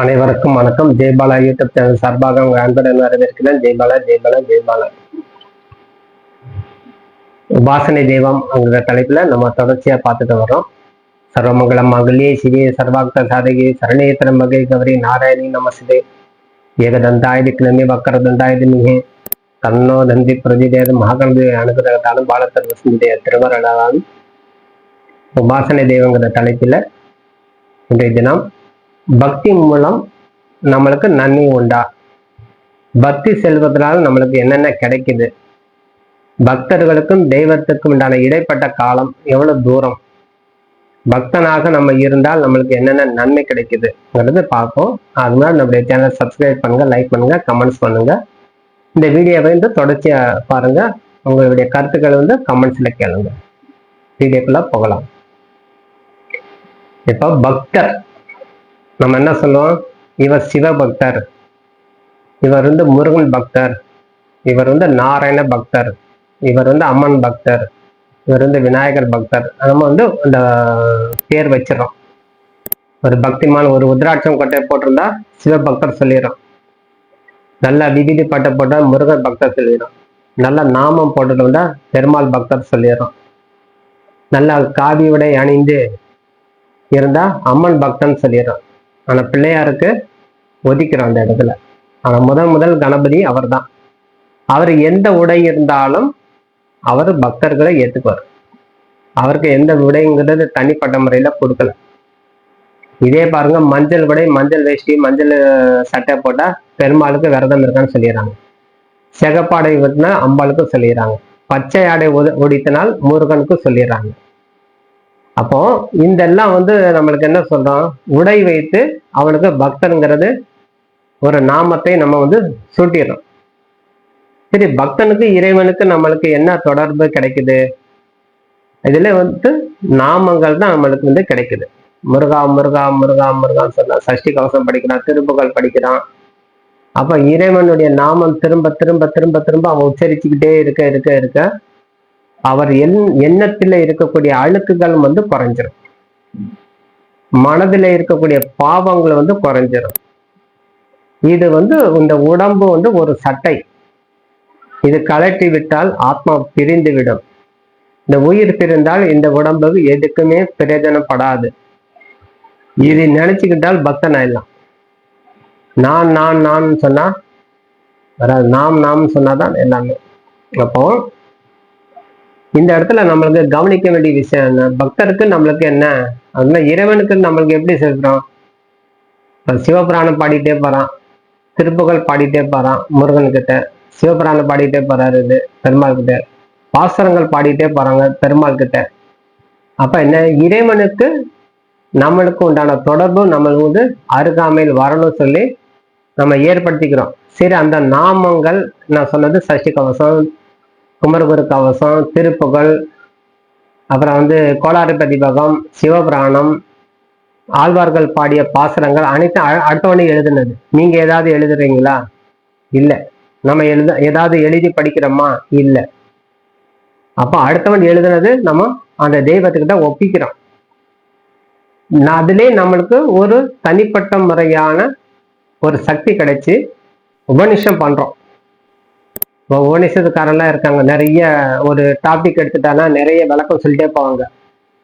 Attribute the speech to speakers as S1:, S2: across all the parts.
S1: அனைவருக்கும் வணக்கம். Jaibala YouTube channel சார்பாக உங்கள் அன்புடன் வரவேற்கிறேன். ஜெய்பாலா ஜெய்பாலா ஜெய்பாலா உபாசனை தெய்வம் அப்படிங்கிற தலைப்புல நம்ம தொடர்ச்சியா பார்த்துட்டு வர்றோம். சர்வமங்கலம் மகளே சிவே சர்வாக்த சாதகி சரணேத்திர மகை கௌரி நாராயணி நமஸ்தே. ஏகதந்தாயுதி கிளம்பி வக்கரதந்தாயுதி மிகே. கண்ணோ தந்தி பிரதிதேது மகாகணபதி அனுகிரகத்தாலும் பாலத்தர் வசந்திய திருவரலாலும் உபாசனை தெய்வங்கிற தலைப்புல இன்றைய தினம் பக்தி மூலம் நம்மளுக்கு நன்மை உண்டா? பக்தி செல்வதனால் நம்மளுக்கு என்னென்ன கிடைக்குது? பக்தர்களுக்கும் தெய்வத்துக்கும் உண்டான இடைப்பட்ட காலம் எவ்வளவு தூரம்? பக்தனாக நம்ம இருந்தால் நம்மளுக்கு என்னென்ன நன்மை கிடைக்குதுங்கிறது பார்ப்போம். அதனால நம்முடைய நம்மளுடைய சப்ஸ்கிரைப் பண்ணுங்க லைக் பண்ணுங்க கமெண்ட்ஸ் பண்ணுங்க. இந்த வீடியோவை வந்து தொடர்ச்சியா பாருங்க. உங்களுடைய கருத்துக்கள் வந்து கமெண்ட்ஸ்ல கேளுங்க. வீடியோக்குள்ள போகலாம். இப்போ பக்தர். நம்ம என்ன சொல்லுவோம்? இவர் சிவபக்தர். இவர் வந்து முருகன் பக்தர். இவர் வந்து நாராயண பக்தர். இவர் வந்து அம்மன் பக்தர். இவர் வந்து விநாயகர் பக்தர். நம்ம வந்து அந்த பேர் வச்சிடறோம். ஒரு பக்திமான் ஒரு உத்ராட்சம் கொட்டை போட்டிருந்தா சிவபக்தர் சொல்லிடுறோம் நல்ல விபீதி பட்டை போட்டால் முருகன் பக்தர் சொல்லிடுறோம் நல்ல நாமம் போட்டுட்டு வந்தால் பெருமாள் பக்தர் சொல்லிடுறோம் நல்ல காவி உடை அணிந்து இருந்தால் அம்மன் பக்தன் சொல்லிடுறோம் ஆனா பிள்ளையாருக்கு ஒதுக்கிறோம் அந்த இடத்துல. ஆனா முதல் முதல் கணபதி அவர்தான். அவர் எந்த உடை இருந்தாலும் அவர் பக்தர்களை ஏற்றுக்குவார் அவருக்கு எந்த உடைங்கிறது தனிப்பட்ட முறையில கொடுக்கல. இதே பாருங்க மஞ்சள் உடை மஞ்சள் வேஷ்டி மஞ்சள் சட்டை போட்டா பெருமாளுக்கு விரதம் இருக்கான்னு சொல்லிடுறாங்க. சிகப்பாடை விட்டுனா அம்பாளுக்கும் சொல்லிடுறாங்க. பச்சை ஆடை உத உடித்தினால் முருகனுக்கும் சொல்லிடுறாங்க. அப்போ இதெல்லாம் வந்து நம்மளுக்கு என்ன சொல்றோம்? உடை வைத்து அவனுக்கு பக்தனுங்கிறது ஒரு நாமத்தை நம்ம வந்து சூட்டிடுறோம். சரி பக்தனுக்கு இறைவனுக்கு நம்மளுக்கு என்ன தொடர்பு கிடைக்குது? இதுல வந்து நாமங்கள் தான் நம்மளுக்கு வந்து கிடைக்குது. முருகா முருகா முருகா முருகான்னு சொல்லலாம் சஷ்டி கவசம் படிக்கிறான் திருப்புகள் படிக்கிறான். அப்ப இறைவனுடைய நாமம் திரும்ப திரும்ப திரும்ப திரும்ப அவன் உச்சரிச்சுக்கிட்டே இருக்க இருக்க இருக்க அவர் என் எண்ணத்துல இருக்கக்கூடிய அழுக்குகள் வந்து குறைஞ்சிரும். மனதில் இருக்கக்கூடிய பாவங்கள் வந்து குறைஞ்சிரும். இது வந்து இந்த உடம்பு வந்து ஒரு சட்டை. இது கலட்டி விட்டால் ஆத்மா பிரிந்து விடும் இந்த உயிர் பிரிந்தால் இந்த உடம்புக்கு எதுக்குமே பிரயோஜனப்படாது. இது நினைச்சுக்கிட்டால் பக்தன் ஆயிடலாம். நான் நான் நான் சொன்னா வராது. நாம் நாம் சொன்னாதான் எல்லாமே. அப்போ இந்த இடத்துல நம்மளுக்கு கவனிக்க வேண்டிய விஷயம் என்ன? பக்தருக்கு நம்மளுக்கு என்ன? அதுல இறைவனுக்கு நம்மளுக்கு எப்படி செலுத்துறோம் இப்ப சிவபுராணம் பாடிட்டே போறான். திருப்புகழ் பாடிட்டே போறான் முருகன் கிட்ட. சிவபுராணம் பாடிட்டே போறாரு இது பெருமாள் கிட்ட. பாசுரங்கள் பாடிட்டே போறாங்க பெருமாள் கிட்ட. அப்ப என்ன? இறைவனுக்கு நம்மளுக்கு உண்டான தொடர்பு நம்மளுக்கு வந்து அருகாமையில் வரணும்னு சொல்லி நம்ம ஏற்படுத்திக்கிறோம். சரி அந்த நாமங்கள் நான் சொன்னது சஷ்டி கவசம் குமரகுரு கவசம் திருப்புகழ் அப்புறம் வந்து கோளாறு பதிபகம் சிவபுராணம் ஆழ்வார்கள் பாடிய பாசுரங்கள் அனைத்தும் அ- அடுத்தவனே எழுதுனது. நீங்க ஏதாவது எழுதுறீங்களா? இல்ல. நம்ம எழுத ஏதாவது எழுதி படிக்கிறோமா? இல்ல. அப்ப அடுத்தவன் எழுதுனது நம்ம அந்த தெய்வத்துக்கிட்ட ஒப்பிக்கிறோம். நான் அதிலே நம்மளுக்கு ஒரு தனிப்பட்ட முறையான ஒரு சக்தி கிடைச்சு உபனிஷம் பண்றோம். இப்போ உபநிஷத்துக்காரெல்லாம் இருக்காங்க. நிறைய ஒரு டாபிக் எடுத்துட்டானா நிறைய விளக்கம் சொல்லிட்டே போவாங்க.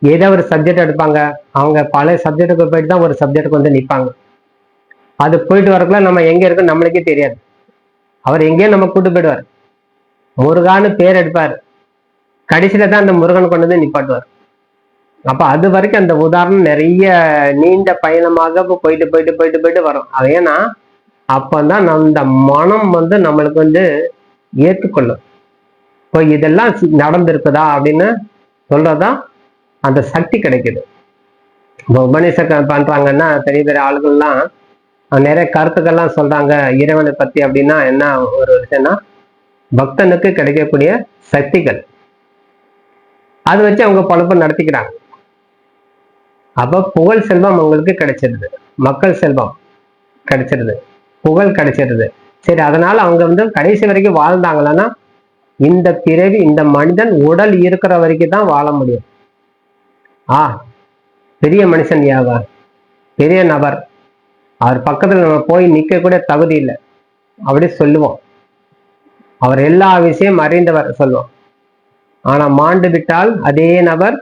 S1: ஏதோ ஒரு சப்ஜெக்ட் எடுப்பாங்க? அவங்க பல சப்ஜெக்டுக்கு போயிட்டு தான் ஒரு சப்ஜெக்டுக்கு வந்து நிற்பாங்க அது போயிட்டு வரக்குள்ள நம்ம எங்கே இருக்கு நம்மளுக்கே தெரியாது. அவர் எங்கேயோ நம்ம கூட்டு போயிடுவார். முருகான்னு பேர் எடுப்பார். கடைசியில தான் அந்த முருகன் கொண்டு வந்து நிப்பாட்டுவார். அப்ப அது வரைக்கும் அந்த உதாரணம் நிறைய நீண்ட பயணமாக போயிட்டு போயிட்டு போயிட்டு போயிட்டு வரும். அது ஏன்னா அப்பந்தான் அந்த மனம் வந்து நம்மளுக்கு வந்து ஏற்றுக்கொள்ளும். இப்போ இதெல்லாம் நடந்திருக்குதா அப்படின்னு சொல்றதுதான் அந்த சக்தி கிடைக்குது. இப்போ உபநிஷம் பண்றாங்கன்னா பெரிய பெரிய ஆளுகள்லாம் நிறைய கருத்துக்கள்லாம் சொல்றாங்க. இறைவனை பத்தி அப்படின்னா என்ன ஒரு விஷயம்னா பக்தனுக்கு கிடைக்கக்கூடிய சக்திகள். அது வச்சு அவங்க பொழப்பு நடத்திக்கிறாங்க. அப்ப புகழ் செல்வம் அவங்களுக்கு கிடைச்சிருது. மக்கள் செல்வம் கிடைச்சிருது. புகழ் கிடைச்சிருது. சரி அதனால அவங்க வந்து கடைசி வரைக்கும் வாழ்ந்தாங்களான்னா இந்த பிறவி இந்த மனிதன் உடல் இருக்கிற வரைக்கும் தான் வாழ முடியும். ஆ பெரிய மனுஷன் யாவா பெரிய நபர். அவர் பக்கத்துல நம்ம போய் நிக்க தகுதி இல்லை. அப்படி சொல்லுவோம். அவர் எல்லா விஷயம் அறிந்தவர் சொல்லுவோம். ஆனா மாண்டு விட்டால் அதே நபர்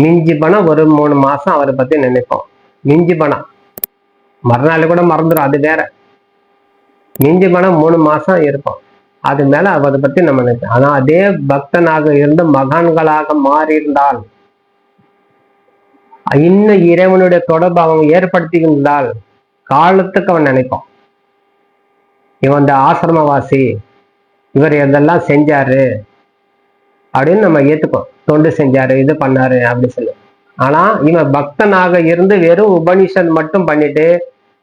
S1: மிஞ்சி பணம் ஒரு மூணு மாசம் அவரை பத்தி நினைப்போம். மிஞ்சி பணம் மறுநாள் கூட மறந்துடும் அது வேற. மிஞ்சி பணம் மூணு மாசம் இருப்போம் அது மேல அவரை பத்தி நம்ம நினைப்போம் ஆனா அதே பக்தனாக இருந்து மகான்களாக மாறியிருந்தால் இன்னும் இறைவனுடைய தொடர்பு அவங்க ஏற்படுத்தியிருந்தால் காலத்துக்கு அவன் நினைப்பான். இவன் இந்த ஆசிரமவாசி இவர் இதெல்லாம் செஞ்சாரு அப்படின்னு நம்ம ஏத்துக்கோம் தொண்டு செஞ்சாரு இது பண்ணாரு அப்படின்னு சொல்லி. ஆனா இவன் பக்தனாக இருந்து வெறும் உபனிஷன் மட்டும் பண்ணிட்டு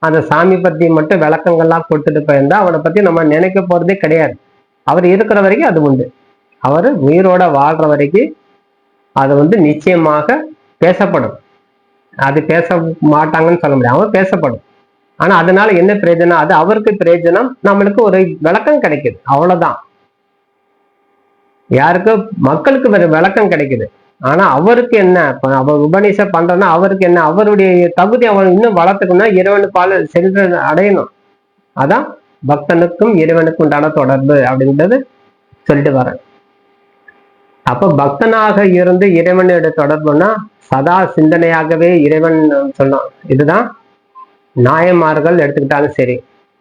S1: அந்த சாமி பத்தி மட்டும் விளக்கங்கள்லாம் கொடுத்துட்டு போயிருந்தா அவனை பத்தி நம்ம நினைக்க போறதே கிடையாது. அவர் இருக்கிற வரைக்கும் அது உண்டு. அவர் உயிரோட வாழ்ற வரைக்கும் அது வந்து நிச்சயமாக பேசப்படும். அது பேச மாட்டாங்கன்னு சொல்ல முடியாது. அவன் பேசப்படும். ஆனா அதனால என்ன பிரயோஜனம்? அது அவருக்கு பிரயோஜனம். நம்மளுக்கு ஒரு விளக்கம் கிடைக்குது. அவ்வளவுதான். யாருக்கு? மக்களுக்கு விளக்கம் கிடைக்குது. ஆனா அவருக்கு என்ன? அவர் உபநிஷ பண்றோம்னா அவருக்கு என்ன? அவருடைய தகுதி அவன் இன்னும் வளர்த்துக்கணும்னா இறைவனு பால சென்று அடையணும். அதான் பக்தனுக்கும் இறைவனுக்கும் உண்டான தொடர்பு அப்படின்றது சொல்லிட்டு வரேன் அப்ப பக்தனாக இருந்து இறைவனோட தொடர்புனா சதா சிந்தனையாகவே இறைவன் சொன்னான். இதுதான் நாயன்மார்கள் எடுத்துக்கிட்டாலும் சரி.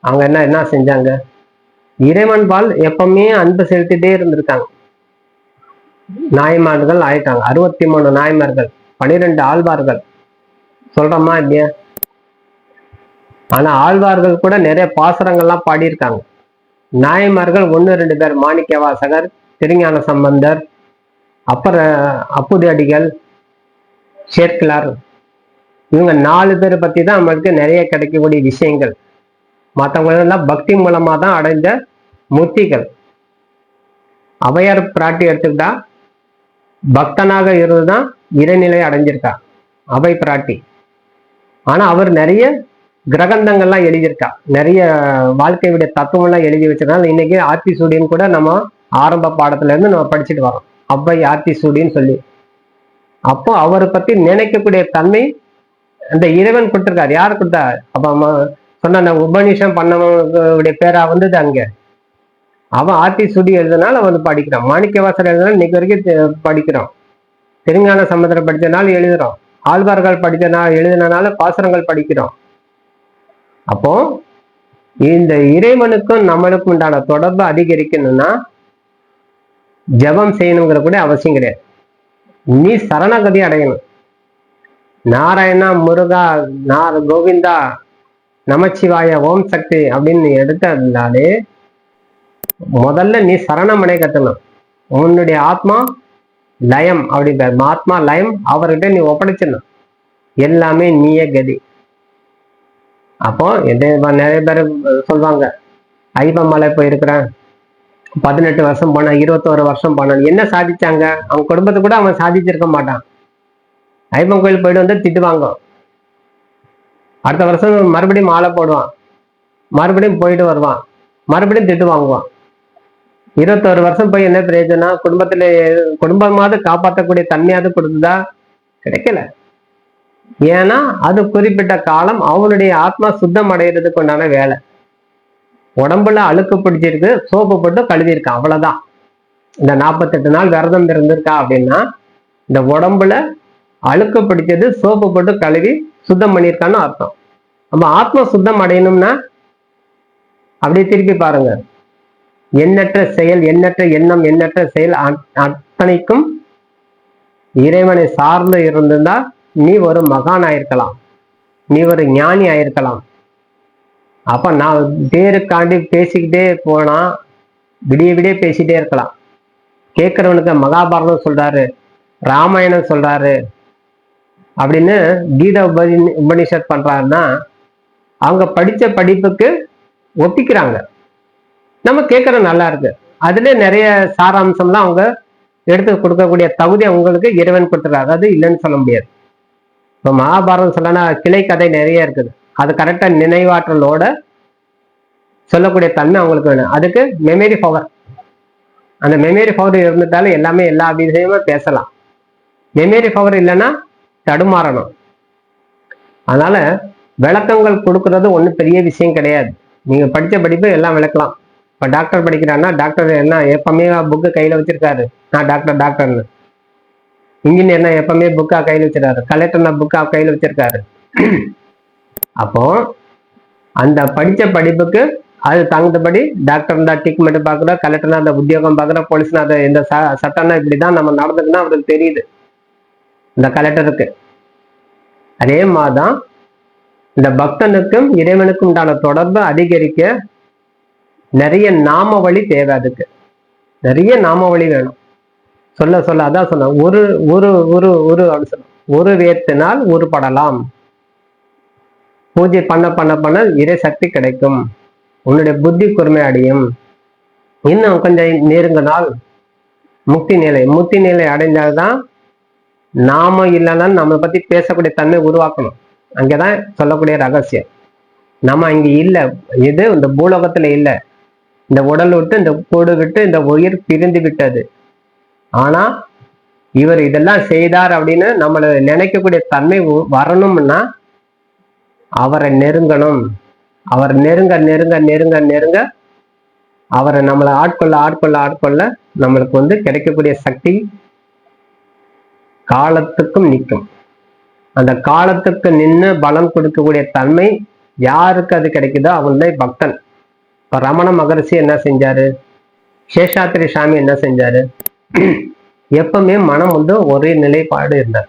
S1: அவங்க என்ன என்ன செஞ்சாங்க? இறைவன் பால் எப்பவுமே அன்பு செலுத்திட்டே இருந்திருக்காங்க. நாயன்மார்கள் ஆயிட்டாங்க. அறுபத்தி மூணு நாயமார்கள் பனிரெண்டு ஆழ்வார்கள். சொல்றோமா இல்லையா? ஆனா ஆழ்வார்கள் கூட நிறைய பாசுரங்கள்லாம் பாடியிருக்காங்க. நாயமார்கள் ஒன்று ரெண்டு பேர் மாணிக்க வாசகர் திருஞான சம்பந்தர் அப்புறம் அப்புதி அடிகள் சேர்க்கலார் இவங்க நாலு பேரை பத்தி தான் நம்மளுக்கு நிறைய கிடைக்கக்கூடிய விஷயங்கள். மற்றவங்களெல்லாம் பக்தி மூலமா தான் அடைந்த முத்திகள் அவையார் பிராட்டி எடுத்துக்கிட்டா பக்தனாக இருந்துதான் இறைநிலை அடைஞ்சிருக்கா? அவை பிராட்டி. ஆனா அவர் நிறைய கிரகந்தங்கள்லாம் எழுதியிருக்கா. நிறைய வாழ்க்கையுடைய தத்துவம்லாம் எழுதி வச்சிருக்காங்க. இன்னைக்கு ஆர்த்தி சூடியன் கூட நம்ம ஆரம்ப பாடத்துல இருந்து நம்ம படிச்சுட்டு வரோம் அவ்வை ஆர்த்தி சூடின்னு சொல்லி. அப்போ அவரை பத்தி நினைக்கக்கூடிய தன்மை அந்த இறைவன் கொடுத்துருக்காரு. யார் கொடுத்தா? அப்ப சொன்ன உபநிஷம் பண்ணவங்களுடைய பேரா வந்தது அங்க. அவன் ஆர்த்தி சுடி எழுதினால அவன் படிக்கிறான். மாணிக்கவாசர் எழுதினால இன்னைக்கு வரைக்கும் படிக்கிறான். படிக்கிறோம் திருஞான சமுதிரம் படிச்சனால எழுதுறோம். ஆழ்வார்கள் படிச்சனால எழுதினால பாசுரங்கள் படிக்கிறோம். அப்போ இந்த இறைவனுக்கும் நம்மளுக்கும் உண்டான தொடர்பு அதிகரிக்கணும்னா ஜெபம் செய்யணுங்கிற கூட அவசியம் கிடையாது. நீ சரணகதி அடையணும். நாராயணா முருகா நார் கோவிந்தா நமச்சிவாய ஓம் சக்தி அப்படின்னு எடுத்ததுனாலே முதல்ல நீ சரணமனை கட்டணும். உன்னுடைய ஆத்மா லயம் அப்படின்ற ஆத்மா லயம் அவர்கிட்ட நீ ஒப்படைச்சிடணும். எல்லாமே நீயே கதி. அப்போ நிறைய பேர் சொல்லுவாங்க மலை போயிருக்கிறேன். பதினெட்டு வருஷம் போனான் இருபத்தோரு வருஷம் போனான் என்ன சாதிச்சாங்க? அவன் குடும்பத்தை கூட அவன் சாதிச்சிருக்க மாட்டான். ஐபம் கோயில் போயிட்டு வந்து திட்டுவாங்க. அடுத்த வருஷம் மறுபடியும் மாலை போடுவான். மறுபடியும் போயிட்டு வருவான். மறுபடியும் திட்டு வாங்குவான் இருபத்தோரு வருஷம் போய் என்ன பிரயோஜனம்? குடும்பத்துல குடும்பமாவது காப்பாற்றக்கூடிய தன்மையாவது கொடுத்ததா? கிடைக்கல. ஏன்னா அது குறிப்பிட்ட காலம் அவனுடைய ஆத்மா சுத்தம் அடைகிறதுக்கு உண்டான வேலை. உடம்புல அழுக்கு பிடிச்சிருக்கு சோப்பு போட்டு கழுவிருக்கான் அவ்வளவுதான். இந்த நாற்பத்தெட்டு நாள் விரதம் இருந்திருக்கா அப்படின்னா இந்த உடம்புல அழுக்கு பிடிச்சது சோப்பு போட்டு கழுவி சுத்தம் பண்ணியிருக்கான்னு அர்த்தம். நம்ம ஆத்மா சுத்தம் அடையணும்னா அப்படியே திருப்பி பாருங்க. எண்ணற்ற செயல் எண்ணற்ற எண்ணம் எண்ணற்ற செயல் அத்தனைக்கும் இறைவனை சார்ந்து இருந்திருந்தா நீ ஒரு மகான் ஆயிருக்கலாம். நீ ஒரு ஞானி ஆயிருக்கலாம். அப்ப நான் பேருக்காண்டி பேசிக்கிட்டே போனா விடிய விடிய பேசிட்டே இருக்கலாம். கேட்கிறவனுக்கு மகாபாரதம் சொல்றாரு ராமாயணம் சொல்றாரு அப்படின்னு கீத உபனி உபனிஷத் பண்றாருன்னா அவங்க படிச்ச படிப்புக்கு ஒப்பிக்கிறாங்க. நம்ம கேட்கற நல்லா இருக்கு. அதுல நிறைய சாராம்சம்லாம் அவங்க எடுத்து கொடுக்கக்கூடிய தகுதி அவங்களுக்கு இறைவன் கொடுத்துருக்காரு. அதாவது இல்லைன்னு சொல்ல முடியாது. இப்போ மகாபாரதம் சொல்லனா கிளை கதை நிறைய இருக்குது. அது கரெக்டாக நினைவாற்றலோட சொல்லக்கூடிய தன்மை அவங்களுக்கு வேணும். அதுக்கு மெமரி பவர் அந்த மெமரி பவர் இருந்துட்டாலும் எல்லாமே எல்லா விஷயமும் பேசலாம். மெமரி பவர் இல்லைன்னா தடுமாறணும். அதனால விளக்கங்கள் கொடுக்கறது ஒன்றும் பெரிய விஷயம் கிடையாது. நீங்கள் படித்த படிப்பு எல்லாம் விளக்கலாம். இப்போ டாக்டர் படிக்கிறான்னா டாக்டர் என்ன எப்பவுமே புக்கு கையில் வச்சிருக்காரு. நான் டாக்டர் டாக்டர்னு இன்ஜினியர்னா எப்பவுமே புக்கா கையில் வச்சிருக்காரு கலெக்டர்னா புக்கா கையில் வச்சிருக்காரு. அப்போ அந்த படித்த படிப்புக்கு அது தகுந்தபடி டாக்டர் இருந்தால் ட்ரீட்மெண்ட் பார்க்குறோம் கலெக்டர்னா அந்த உத்தியோகம் பார்க்குறோம் போலீஸ்னா அதை இந்த ச- சட்டம்னா இப்படி தான் நம்ம நடந்துக்குன்னா அவருக்கு தெரியுது. இந்த கலெக்டருக்கு அதே மாதிரிதான் இந்த பக்தனுக்கும் இறைவனுக்கும் உண்டான தொடர்பு அதிகரிக்க நிறைய நாம வழி தேவை அதுக்கு. நிறைய நாம வழி வேணும். சொல்ல சொல்ல அதான் சொன்ன ஒரு ஒரு ஒரு ஒரு அப்படி ஒரு வேத்தினால் உருப்படலாம் பூஜை பண்ண பண்ண பண்ண இறை சக்தி கிடைக்கும். உன்னுடைய புத்தி கூர்மை அடையும். இன்னும் கொஞ்சம் நெருங்கினால் முக்தி நிலை. முக்தி நிலை அடைஞ்சால்தான் நாம இல்லைன்னா நம்மளை பத்தி பேசக்கூடிய தன்மை உருவாக்கணும். அங்கதான் சொல்லக்கூடிய ரகசியம். நம்ம இங்க இல்லை. இது இந்த பூலோகத்துல இல்லை. இந்த உடல் விட்டு இந்த கூடு விட்டு இந்த உயிர் பிரிந்து விட்டது. ஆனா இவர் இதெல்லாம் செய்தார் அப்படின்னு நம்மளை நினைக்கக்கூடிய தன்மை வரணும்னா அவரை நெருங்கணும். அவர் நெருங்க நெருங்க நெருங்க நெருங்க அவரை நம்மளை ஆட்கொள்ள ஆட்கொள்ள ஆட்கொள்ள நம்மளுக்கு வந்து கிடைக்கக்கூடிய சக்தி காலத்துக்கும் நிற்கும். அந்த காலத்துக்கு நின்று பலம் கொடுக்கக்கூடிய தன்மை யாருக்கு அது கிடைக்குதோ அவன்தான் பக்தன். இப்ப ரமண மகரிஷி என்ன செஞ்சாரு? சேஷாத்திரி சாமி என்ன செஞ்சாரு? எப்பவுமே மனம் வந்து ஒரே நிலைப்பாடு இருந்தார்.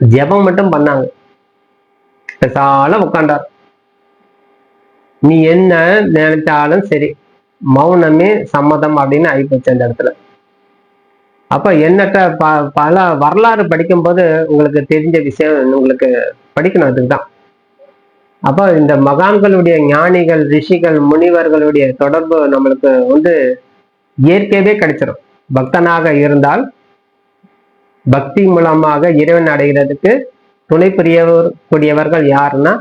S1: ஜெபம் மட்டும் பண்ணாங்க. பெசால உட்காண்டார் நீ என்ன நினைச்சாலும் சரி மௌனமே சம்மதம் அப்படின்னு ஆகிப்போச்சு அந்த இடத்துல. அப்ப என்னட்ட ப பல வரலாறு படிக்கும்போது உங்களுக்கு தெரிஞ்ச விஷயம் உங்களுக்கு படிக்கணும் அதுக்கு தான் அப்போ இந்த மகான்களுடைய ஞானிகள் ரிஷிகள் முனிவர்களுடைய தொடர்பு நம்மளுக்கு வந்து இயற்கையவே கிடைச்சிடும் பக்தனாக இருந்தால் பக்தி மூலமாக இறைவன் அடைகிறதுக்கு துணை புரியவர் கூடியவர்கள் யாருன்னா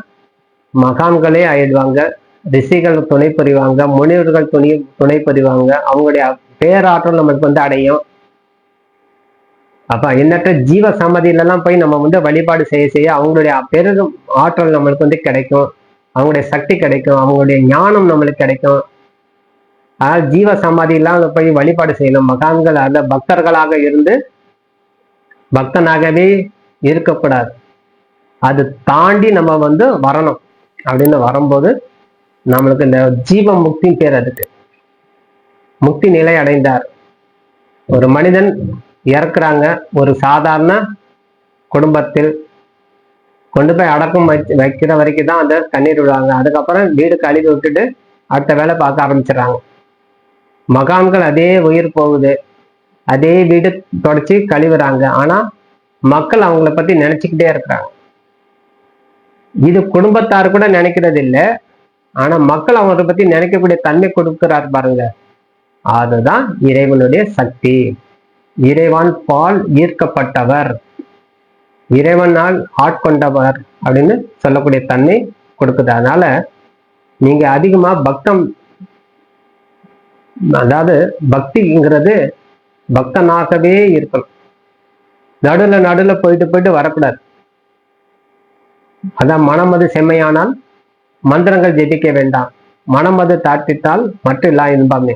S1: மகான்களே ஆயிடுவாங்க. ரிஷிகள் துணை புரிவாங்க முனிவர்கள் துணை துணை புரிவாங்க. அவங்களுடைய பேராற்றல் நம்மளுக்கு வந்து அடையும். அப்ப எண்ணற்ற ஜீவ சமதியிலலாம் எல்லாம் போய் நம்ம வந்து வழிபாடு செய்ய செய்ய அவங்களுடைய பெரும் ஆற்றல் நம்மளுக்கு வந்து கிடைக்கும். அவங்களுடைய சக்தி கிடைக்கும். அவங்களுடைய ஞானம் நம்மளுக்கு கிடைக்கும். அதாவது ஜீவ சமாதியெல்லாம் போய் வழிபாடு செய்யணும். மகான்கள் அந்த பக்தர்களாக இருந்து பக்தனாகவே இருக்கக்கூடாது. அது தாண்டி நம்ம வந்து வரணும். அப்படின்னு வரும்போது நம்மளுக்கு இந்த ஜீவ முக்தி பேர் அதுக்கு. முக்தி நிலை அடைந்தார். ஒரு மனிதன் இறக்குறாங்க. ஒரு சாதாரண குடும்பத்தில் கொண்டு போய் அடக்கம் வச்சு வைக்கிற வரைக்கும் தான் அந்த தண்ணீர் விடுவாங்க. அதுக்கப்புறம் வீடு கழுவி விட்டுட்டு அடுத்த வேலை பார்க்க ஆரம்பிச்சிடறாங்க. மகான்கள் அதே உயிர் போகுது. அதே வீடு தொடச்சி கழுவுறாங்க. ஆனா மக்கள் அவங்கள பத்தி நினைச்சுக்கிட்டே இருக்கிறாங்க. இது குடும்பத்தார் கூட நினைக்கிறது இல்லை ஆனா மக்கள் அவங்களை பத்தி நினைக்கக்கூடிய தன்மை கொடுக்கிறார் பாருங்க. அதுதான் இறைவனுடைய சக்தி. இறைவன் பால் ஈர்க்கப்பட்டவர். இறைவனால் ஆட்கொண்டவர் அப்படின்னு சொல்லக்கூடிய தன்மை கொடுக்குது. அதனால நீங்க அதிகமா பக்தம் அதாவது பக்திங்கிறது பக்தனாகவே இருக்கணும். நடுல நடுல போயிட்டு போயிட்டு வரக்கூடாது. அதான் மனம் அது செம்மையானால் மந்திரங்கள் ஜெபிக்க வேண்டாம். மனம் அது தாட்டித்தால் இல்லா இன்பாமே.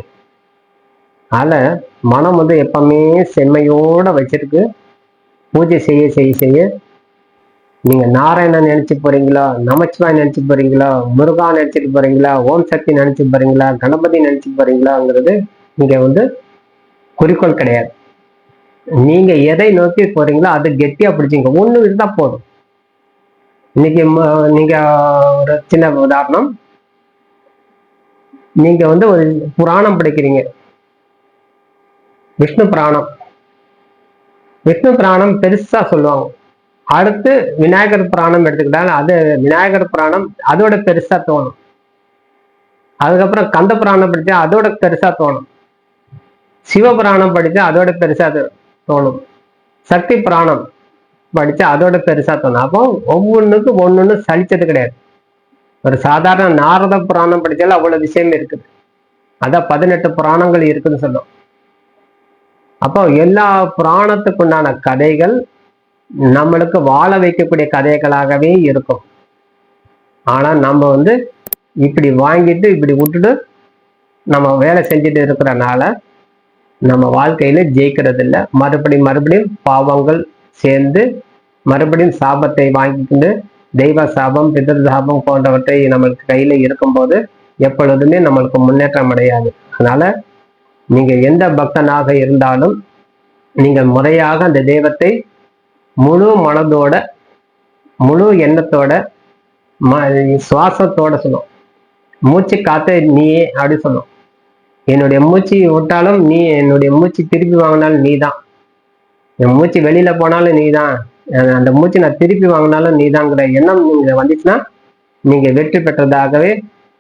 S1: அதில் மனம் வந்து எப்பவுமே செம்மையோட வச்சிருக்கு. பூஜை செய்ய செய்ய செய்ய. நீங்க நாராயணன் நினச்சி போறீங்களா? நமச்சிவாய் நினச்சி போறீங்களா? முருகா நினைச்சிட்டு போறீங்களா? ஓம் சக்தி நினச்சி போறீங்களா? கணபதி நினச்சி போறீங்களாங்கிறது இங்கே வந்து குறிக்கோள் கிடையாது. நீங்க எதை நோக்கி போறீங்களோ அது கெட்டியா பிடிச்சிங்க ஒன்று இருந்தால் போதும். இன்னைக்கு நீங்கள் நீங்க ஒரு சின்ன உதாரணம். நீங்க வந்து ஒரு புராணம் படிக்கிறீங்க. விஷ்ணு புராணம். விஷ்ணு புராணம் பெருசா சொல்லுவாங்க. அடுத்து விநாயகர் புராணம் எடுத்துக்கிட்டாலும் அது விநாயகர் புராணம் அதோட பெருசா தோணும். அதுக்கப்புறம் கந்த புராணம் படிச்சா அதோட பெருசா தோணும். சிவபுராணம் படிச்சா அதோட பெருசா தோணும். சக்தி புராணம் படிச்சா அதோட பெருசா தோணும். அப்போ ஒவ்வொன்றுக்கு ஒன்னொன்னு சலிச்சது கிடையாது. ஒரு சாதாரண நாரத புராணம் படித்தாலும் அவ்வளவு விஷயம் இருக்குது. அதான் பதினெட்டு புராணங்கள் இருக்குன்னு சொல்லும் அப்போ எல்லா புராணத்துக்குண்டான கதைகள் நம்மளுக்கு வாழ வைக்கக்கூடிய கதைகளாகவே இருக்கும். ஆனா நம்ம வந்து இப்படி வாங்கிட்டு இப்படி விட்டுட்டு நம்ம வேலை செஞ்சுட்டு இருக்கிறனால நம்ம வாழ்க்கையில ஜெயிக்கிறது இல்லை மறுபடியும் மறுபடியும் பாவங்கள் சேர்ந்து மறுபடியும் சாபத்தை வாங்கிக்கிட்டு தெய்வ சாபம் பிதர் சாபம் போன்றவற்றை நம்மளுக்கு கையில இருக்கும்போது எப்பொழுதுமே நம்மளுக்கு முன்னேற்றம் அடையாது. அதனால நீங்க எந்த பக்தனாக இருந்தாலும் நீங்கள் முறையாக அந்த தெய்வத்தை முழு மனதோட முழு எண்ணத்தோட ம சுவாசத்தோட சொல்லும் மூச்சு காத்த நீயே அப்படி சொல்லும் என்னுடைய மூச்சு விட்டாலும் நீ என்னுடைய மூச்சு திருப்பி வாங்கினாலும் நீ தான் என் மூச்சு வெளியில போனாலும் நீ தான் அந்த மூச்சு நான் திருப்பி வாங்கினாலும் நீ தாங்கிற எண்ணம் நீங்க வந்துச்சுன்னா நீங்க வெற்றி பெற்றதாகவே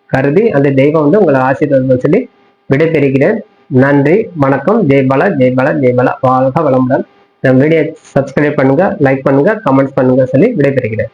S1: கருதி அந்த தெய்வம் வந்து உங்களை ஆசீர்வாதம் சொல்லி விடைபெறுகிறேன். நன்றி வணக்கம் ஜெய்பாலா ஜெய்பாலா ஜெய்பாலா வாழ்க வளமுடன். வீடியோ சப்ஸ்கிரைப் பண்ணுங்க லைக் பண்ணுங்க கமெண்ட்ஸ் பண்ணுங்க சொல்லி விடைபெறுகிறேன்.